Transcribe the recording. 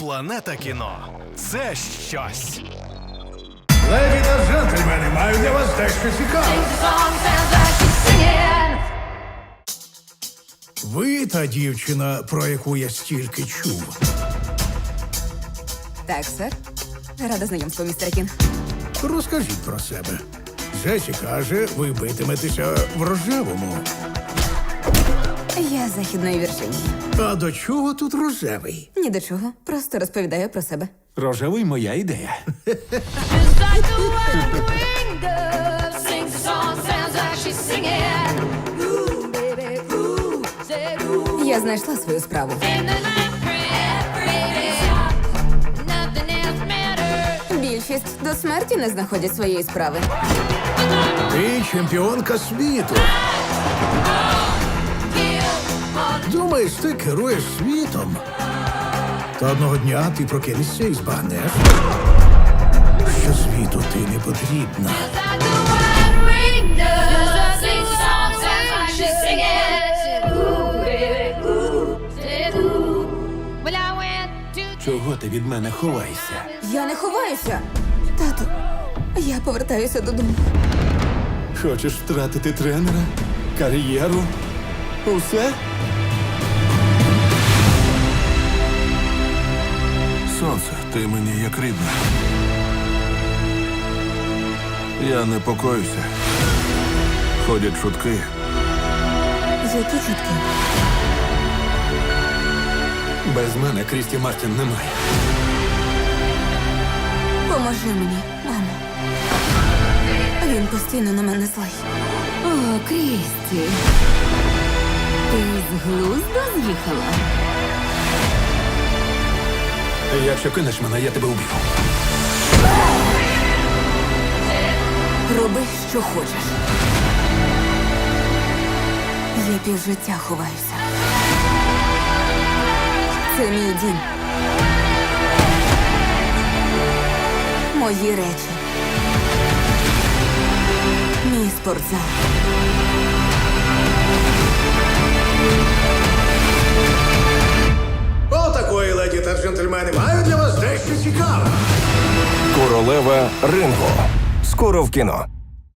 Планета кіно це щось. Леді та джентльмени, маю для вас дещо цікаве. Ви та дівчина, про яку я стільки чув. Так, сер. Рада знайомству, містер Кін. Розкажіть про себе. Джесі каже, ви битиметеся в рожевому. Я західної Вірджинії. А до чого тут рожевий? Ні до чого. Просто розповідаю про себе. Рожевий моя ідея. Я знайшла свою справу. Більшість до смерті не знаходять своєї справи. Ти чемпіонка світу. Думаєш, ти керуєш світом. Та одного дня ти прокинешся і збагнеш, що світу ти не потрібна. Чого ти від мене ховаєшся? Я не ховаюся. Тату, я повертаюся додому. Хочеш втратити тренера? Кар'єру? Усе? Ти мені як рідна. Я непокоюся. Ходять чутки. Які чутки? Без мене Крісті Мартін немає. Поможи мені, мамо. Він постійно на мене злий. О, Крісті. Ти з глузду з'їхала? Якщо кинеш мене, я тебе уб'ю. Роби, що хочеш. Я півжиття ховаюся. Це мій дім. Мої речі. Мій спортзал. Королева Ринго. Скоро в кіно.